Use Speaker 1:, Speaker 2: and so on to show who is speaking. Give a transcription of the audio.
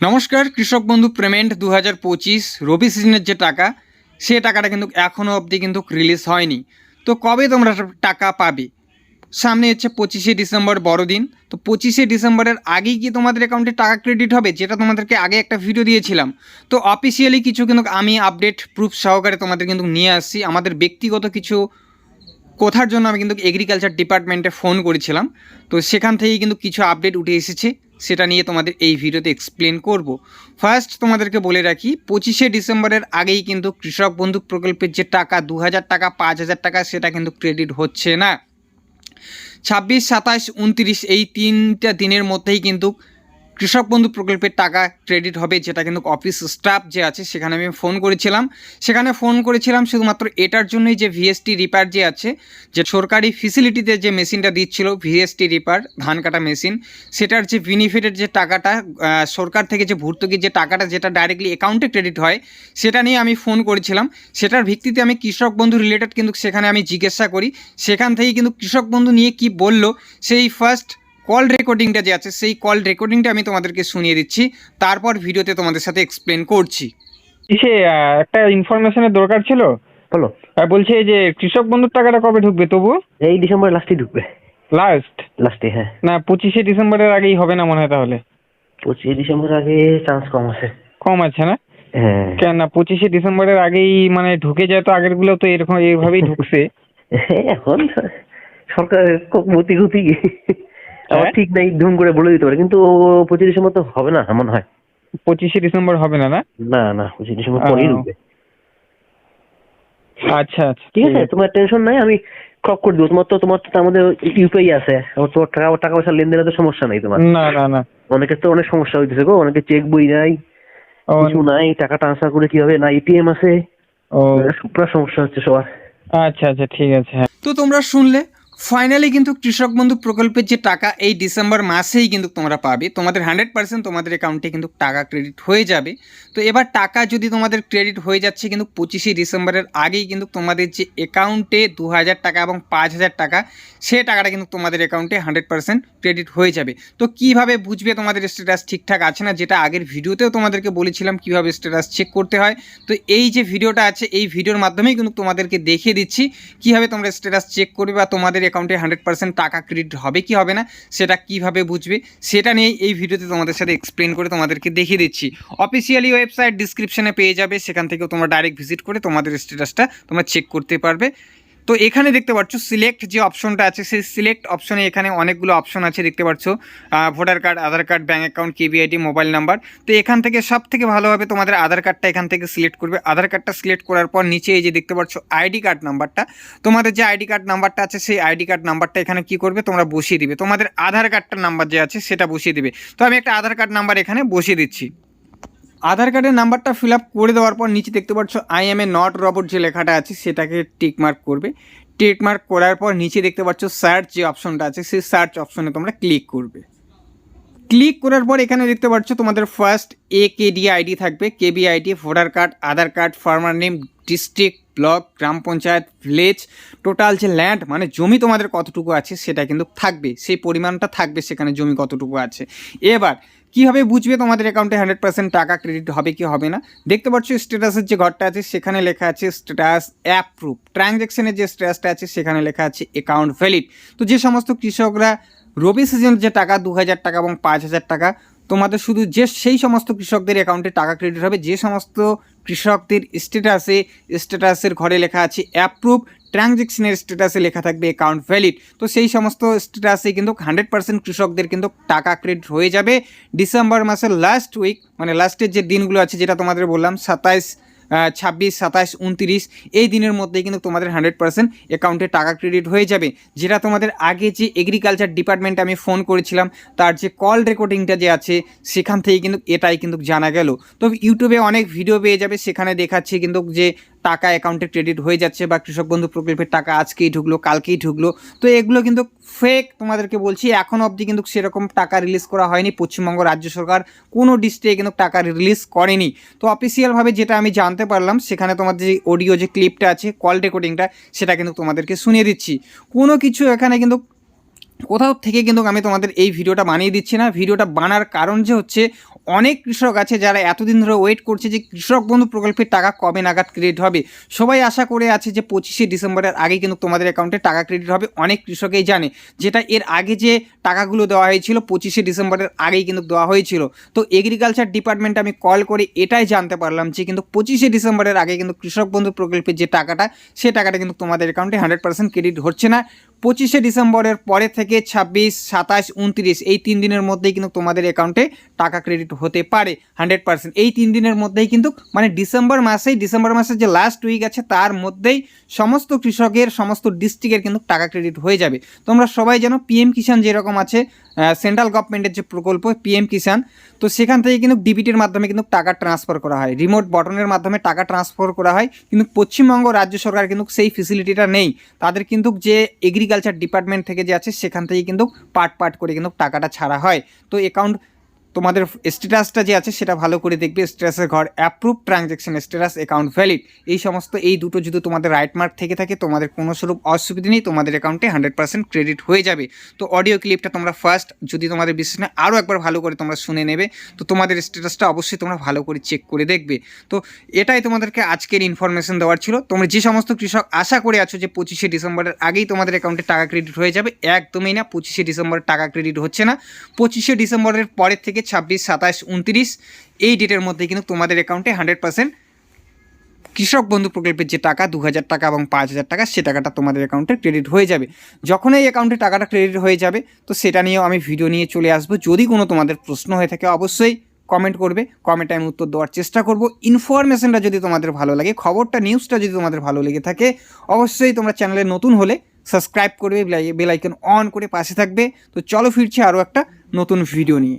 Speaker 1: নমস্কার, কৃষক বন্ধু পেমেন্ট দু হাজার পঁচিশ, রবি সিজনের যে টাকা, সে টাকাটা কিন্তু এখনও অবধি কিন্তু রিলিজ হয়নি। তো কবে তোমরা টাকা পাবে? সামনে হচ্ছে পঁচিশে ডিসেম্বর বড়দিন। তো পঁচিশে ডিসেম্বরের আগেই কি তোমাদের অ্যাকাউন্টে টাকা ক্রেডিট হবে? যেটা তোমাদেরকে আগে একটা ভিডিও দিয়েছিলাম। তো অফিসিয়ালি কিছু কিন্তু আমি আপডেট প্রুফ সহকারে তোমাদের কিন্তু নিয়ে আসছি। আমাদের ব্যক্তিগত কিছু কোথার জন্য আমি কিন্তু এগ্রিকালচার ডিপার্টমেন্টে ফোন করেছিলাম। তো সেখান থেকেই কিন্তু কিছু আপডেট উঠে এসেছে। সেটা নিয়ে তোমাদের এই ভিডিওতে এক্সপ্লেন করব। ফার্স্ট তোমাদেরকে বলে রাখি, পঁচিশে ডিসেম্বরের আগেই কিন্তু কৃষক বন্ধু প্রকল্পের যে টাকা দু হাজার টাকা পাঁচ হাজার টাকা, সেটা কিন্তু ক্রেডিট হচ্ছে না। ছাব্বিশ, সাতাশ, উনত্রিশ এই তিনটা দিনের মধ্যেই কিন্তু কৃষক বন্ধু প্রকল্পের টাকা ক্রেডিট হবে, যেটা কিন্তু অফিস স্টাফ যে আছে, সেখানে আমি ফোন করেছিলাম। সেখানে ফোন করেছিলাম শুধুমাত্র এটার জন্যই যে ভিএসটি রিপার যে আছে, যে সরকারি ফেসিলিটিতে যে মেশিনটা দিচ্ছিল ভিএসটি রিপার ধান কাটা মেশিন সেটার যে বেনিফিটের যে টাকাটা সরকার থেকে যে ভর্তুকির যে টাকাটা, যেটা ডাইরেক্টলি অ্যাকাউন্টে ক্রেডিট হয়, সেটা নিয়ে আমি ফোন করেছিলাম। সেটার ভিত্তিতে আমি কৃষক বন্ধু রিলেটেড কিন্তু সেখানে আমি জিজ্ঞাসা করি। সেখান থেকে কিন্তু কৃষক বন্ধু নিয়ে কি বলল, সেই ফার্স্ট কল রেকর্ডিংটা যে আছে সেই কল রেকর্ডিংটা আমি তোমাদেরকে শুনিয়ে দিচ্ছি। তারপর ভিডিওতে তোমাদের সাথে এক্সপ্লেন করছি।
Speaker 2: আহ, একটা ইনফরমেশনের দরকার ছিল?
Speaker 3: বলো।
Speaker 2: আর বলছে এই যে কৃষক বন্ধুর টাকাটা কবে ঢুকবে তবু?
Speaker 3: এই ডিসেম্বর লাস্টে ঢুকবে।
Speaker 2: লাস্ট
Speaker 3: লাস্টে হ্যাঁ।
Speaker 2: না পঁচিশে ডিসেম্বরের আগেই হবে না মনে হয় তাহলে?
Speaker 3: পঁচিশে ডিসেম্বর আগে চান্স কম আছে।
Speaker 2: কম আছে না?
Speaker 3: হ্যাঁ।
Speaker 2: কেন না পঁচিশে ডিসেম্বরের আগেই মানে ঢুকে যায় তো আগেরগুলো তো এরকম এইভাবেই ঢুকছে।
Speaker 3: এখন সরকারের গতি গতি আমার
Speaker 2: হ্যাঁ?
Speaker 3: ঠিক নাই ধুম করে বলে দিতে পারে কিন্তু পঁচিশ ডিসেম্বর তো হবে না মনে হয়।
Speaker 2: পঁচিশে ডিসেম্বর হবে না না?
Speaker 3: না না পঁচিশ ডিসেম্বর পরেই। ঢুকবে
Speaker 2: আচ্ছা আচ্ছা।
Speaker 3: ঠিক আছে তোমার টেনশন নাই আমি ক্রপ করে দেবো। তোমার তো তোমার তো আমাদের ইউপিআই আছে আবার তোমার টাকা টাকা পয়সা লেনদেনে তো সমস্যা নাই তোমার।
Speaker 2: না না না।
Speaker 3: অনেকের তো অনেক সমস্যা হইতেছে গো অনেকে চেক বই নাই কিছু নাই টাকা ট্রান্সফার করে কি হবে না এটিএম আছে।
Speaker 2: ও।
Speaker 3: পুরো সমস্যা হচ্ছে সবার।
Speaker 2: আচ্ছা আচ্ছা ঠিক আছে হ্যাঁ।
Speaker 1: তো তোমরা শুনলে ফাইনালি কিন্তু কৃষক বন্ধু প্রকল্পের যে টাকা এই ডিসেম্বর মাসেই কিন্তু তোমরা পাবে। তোমাদের হান্ড্রেড পার্সেন্ট তোমাদের অ্যাকাউন্টে কিন্তু টাকা ক্রেডিট হয়ে যাবে। তো এবার টাকা যদি তোমাদের ক্রেডিট হয়ে যাচ্ছে কিন্তু পঁচিশে ডিসেম্বরের আগেই কিন্তু তোমাদের যে অ্যাকাউন্টে দু হাজার টাকা এবং পাঁচ হাজার টাকা, সে টাকাটা কিন্তু তোমাদের অ্যাকাউন্টে হান্ড্রেড পার্সেন্ট ক্রেডিট হয়ে যাবে। তো কীভাবে বুঝবে তোমাদের স্ট্যাটাস ঠিকঠাক আছে না? যেটা আগের ভিডিওতেও তোমাদেরকে বলেছিলাম কীভাবে স্ট্যাটাস চেক করতে হয়। তো এই যে ভিডিওটা আছে, এই ভিডিওর মাধ্যমেই কিন্তু তোমাদেরকে দেখিয়ে দিচ্ছি কীভাবে তোমরা স্ট্যাটাস চেক করবে বা তোমাদের অ্যাকাউন্টে হান্ড্রেড পার্সেন্ট টাকা ক্রেডিট হবে কি হবে না, সেটা কীভাবে বুঝবে, সেটা নিয়ে এই ভিডিওতে তোমাদের সাথে এক্সপ্লেন করে তোমাদেরকে দেখিয়ে দিচ্ছি। অফিসিয়ালি ওয়েবসাইট ডিসক্রিপশনে পেয়ে যাবে, সেখান থেকেও তোমরা ডাইরেক্ট ভিজিট করে তোমাদের স্ট্যাটাসটা তোমরা চেক করতে পারবে। তো এখানে দেখতে পাচ্ছ সিলেক্ট যে অপশনটা আছে, সেই সিলেক্ট অপশনে এখানে অনেকগুলো অপশন আছে দেখতে পাচ্ছ। Voter card Aadhaar card bank account KB ID mobile number তো এখান থেকে সব থেকে ভালোভাবে তোমাদের আধার কার্ডটা এখান থেকে সিলেক্ট করবে। আধার কার্ডটা সিলেক্ট করার পর নিচে এই যে দেখতে পাচ্ছ আইডি কার্ড নাম্বারটা তোমাদের যে আইডি কার্ড নাম্বারটা আছে, সেই আইডি কার্ড নাম্বারটা এখানে কি করবে? তোমরা বসিয়ে দিবে। তোমাদের আধার কার্ডটার নাম্বার যে আছে, সেটা বসিয়ে দিবে। তো আমি একটা আধার কার্ড নাম্বার এখানে বসিয়ে দিচ্ছি। আধার কার্ডের নাম্বারটা ফিল আপ করে দেওয়ার পর নিচে দেখতে পাচ্ছ I M A not robot যে লেখাটা আছে, সেটাকে টিকমার্ক করবে। টিকমার্ক করার পর নিচে দেখতে পাচ্ছ সার্চ যে অপশনটা আছে, সেই সার্চ অপশনে তোমরা ক্লিক করবে। ক্লিক করার পর এখানে দেখতে পাচ্ছ, তোমাদের ফার্স্ট এ কেডি আইডি থাকবে। KB ID voter card Aadhaar card farmer name district block, গ্রাম পঞ্চায়েত, ভিলেজ, টোটাল যে ল্যান্ড মানে জমি তোমাদের কতটুকু আছে সেটা কিন্তু থাকবে। সেই পরিমাণটা থাকবে সেখানে জমি কতটুকু আছে। এবার, কীভাবে বুঝবে তোমাদের অ্যাকাউন্টে হান্ড্রেড পার্সেন্ট টাকা ক্রেডিট হবে কি হবে না? দেখতে পাচ্ছ স্ট্যাটাসের যে ঘরটা আছে, সেখানে লেখা আছে স্ট্যাটাস অ্যাপ্রুভ ট্রানজ্যাকশনের যে স্ট্যাটাসটা আছে, সেখানে লেখা আছে অ্যাকাউন্ট ভ্যালিড তো যে সমস্ত কৃষকরা রবি সিজনের যে টাকা, দু হাজার টাকা এবং পাঁচ হাজার টাকা তোমাদের শুধু যে সেই সমস্ত কৃষকদের অ্যাকাউন্টে টাকা ক্রেডিট হবে, যে সমস্ত কৃষকদের স্ট্যাটাসে স্ট্যাটাসের ঘরে লেখা আছে অ্যাপ্রুভ ট্রানজ্যাকশনের স্ট্যাটাসে লেখা থাকবে অ্যাকাউন্ট ভ্যালিড তো সেই সমস্ত স্ট্যাটাসে কিন্তু হান্ড্রেড পার্সেন্ট কৃষকদের কিন্তু টাকা ক্রেডিট হয়ে যাবে। ডিসেম্বর মাসের লাস্ট উইক মানে লাস্টের যে দিনগুলো আছে, যেটা তোমাদের বললাম, সাতাইশ ছাব্বিশ, সাতাশ, উনত্রিশ, এই দিনের মধ্যেই কিন্তু তোমাদের হান্ড্রেড পার্সেন্ট অ্যাকাউন্টে টাকা ক্রেডিট হয়ে যাবে। যেটা তোমাদের আগে যে এগ্রিকালচার ডিপার্টমেন্টে আমি ফোন করেছিলাম, তার যে কল রেকর্ডিংটা যে আছে, সেখান থেকে কিন্তু এটাই কিন্তু জানা গেল। তো ইউটিউবে অনেক ভিডিও পেয়ে যাবে, সেখানে দেখাচ্ছে কিন্তু যে টাকা অ্যাকাউন্টে ক্রেডিট হয়ে যাচ্ছে বা কৃষক বন্ধু প্রকল্পের টাকা আজকেই ঢুকলো, কালকেই ঢুকলো। তো এগুলো কিন্তু ফেক তোমাদেরকে বলছি, এখন অবধি কিন্তু সেরকম টাকা রিলিজ করা হয়নি পশ্চিমবঙ্গ রাজ্য সরকার। কোনো ডিস্ট্রিক্টে কিন্তু টাকা রিলিজ করেনি। তো অফিসিয়ালভাবে যেটা আমি জানতে পারলাম, সেখানে তোমাদের যে অডিও যে ক্লিপটা আছে কল রেকর্ডিংটা সেটা কিন্তু তোমাদেরকে শুনিয়ে দিচ্ছি। কোনো কিছু এখানে কিন্তু কোথাও থেকে কিন্তু আমি তোমাদের এই ভিডিওটা বানিয়ে দিচ্ছি না। ভিডিওটা বানার কারণ যে হচ্ছে, অনেক কৃষক আছে যারা এতদিন ধরে ওয়েট করছে যে কৃষক বন্ধু প্রকল্পের টাকা কবে নাগাদ ক্রেডিট হবে। সবাই আশা করে আছে যে পঁচিশে ডিসেম্বরের আগে কিন্তু তোমাদের অ্যাকাউন্টে টাকা ক্রেডিট হবে। অনেক কৃষকেই জানে যেটা এর আগে যে টাকাগুলো দেওয়া হয়েছিল, পঁচিশে ডিসেম্বরের আগেই কিন্তু দেওয়া হয়েছিল। তো এগ্রিকালচার ডিপার্টমেন্টে আমি কল করে এটাই জানতে পারলাম যে কিন্তু পঁচিশে ডিসেম্বরের আগে কিন্তু কৃষক বন্ধু প্রকল্পের যে টাকাটা, সে টাকাটা কিন্তু তোমাদের অ্যাকাউন্টে হান্ড্রেড পার্সেন্ট ক্রেডিট হচ্ছে না। পঁচিশে ডিসেম্বরের পরে থেকে ছাব্বিশ, সাতাশ, উনত্রিশ, এই তিন দিনের মধ্যেই কিন্তু তোমাদের অ্যাকাউন্টে টাকা ক্রেডিট হতে পারে। হান্ড্রেড পার্সেন্ট এই তিন দিনের মধ্যেই কিন্তু মানে ডিসেম্বর মাসেই, ডিসেম্বর মাসের যে লাস্ট উইক আছে তার মধ্যেই সমস্ত কৃষকের, সমস্ত ডিস্ট্রিক্টের কিন্তু টাকা ক্রেডিট হয়ে যাবে। তোমরা সবাই যেন পিএম কিষাণ যেরকম আছে সেন্ট্রাল গভর্নমেন্টের যে প্রকল্প পিএম কিষাণ তো সেখান থেকে কিন্তু ডিবিটির মাধ্যমে কিন্তু টাকা ট্রান্সফার করা হয়। রিমোট বটনের মাধ্যমে টাকা ট্রান্সফার করা হয়। কিন্তু পশ্চিমবঙ্গ রাজ্য সরকার কিন্তু সেই ফেসিলিটিটা নেই। তাদের কিন্তু যে এগ্রিকালচার ডিপার্টমেন্ট থেকে যে আছে, সেখান থেকে কিন্তু পার্ট পার্ট করে কিন্তু টাকাটা ছাড়া হয়। তো অ্যাকাউন্ট তোমাদের স্ট্যাটাসটা যে আছে সেটা ভালো করে দেখবে স্ট্যাটাসের ঘর approve transaction status account valid এই সমস্ত, এই দুটো যদি তোমাদের রাইট মার্ক থেকে থাকে, তোমাদের কোনো স্বরূপ অসুবিধা নেই, তোমাদের অ্যাকাউন্টে হান্ড্রেড পার্সেন্ট ক্রেডিট হয়ে যাবে। তো অডিও ক্লিপটা তোমরা ফার্স্ট যদি তোমাদের বিশ্বাস না আরও একবার ভালো করে তোমরা শুনে নেবে। তো তোমাদের স্ট্যাটাসটা অবশ্যই তোমরা ভালো করে চেক করে দেখবে। তো এটাই তোমাদেরকে আজকের ইনফরমেশন দেওয়ার ছিল। তোমরা যে সমস্ত কৃষক আশা করে আছো যে পঁচিশে ডিসেম্বরের আগেই তোমাদের অ্যাকাউন্টে টাকা ক্রেডিট হয়ে যাবে, একদমই না, পঁচিশে ডিসেম্বর টাকা ক্রেডিট হচ্ছে না। পঁচিশে ডিসেম্বরের পরের থেকে ছাব্বিশ, সাতাশ, উনত্রিশ, এই ডেটের মধ্যে কিন্তু তোমাদের অ্যাকাউন্টে হান্ড্রেড পার্সেন্ট কৃষক বন্ধু প্রকল্পের যে টাকা দু হাজার টাকা এবং পাঁচ হাজার টাকা, সে টাকাটা তোমাদের অ্যাকাউন্টে ক্রেডিট হয়ে যাবে। যখন এই অ্যাকাউন্টে টাকাটা ক্রেডিট হয়ে যাবে, তো সেটা নিয়েও আমি ভিডিও নিয়ে চলে আসব। যদি কোনো তোমাদের প্রশ্ন হয়ে থাকে, অবশ্যই কমেন্ট করবে। কমেন্টে আমি উত্তর দেওয়ার চেষ্টা করব। ইনফরমেশনটা যদি তোমাদের ভালো লাগে, খবরটা নিউজটা যদি তোমাদের ভালো লেগে থাকে, অবশ্যই তোমরা চ্যানেলে নতুন হলে সাবস্ক্রাইব করবে, বেল অন করে পাশে থাকবে। তো চলো ফিরছি আরও একটা নতুন ভিডিও নিয়ে।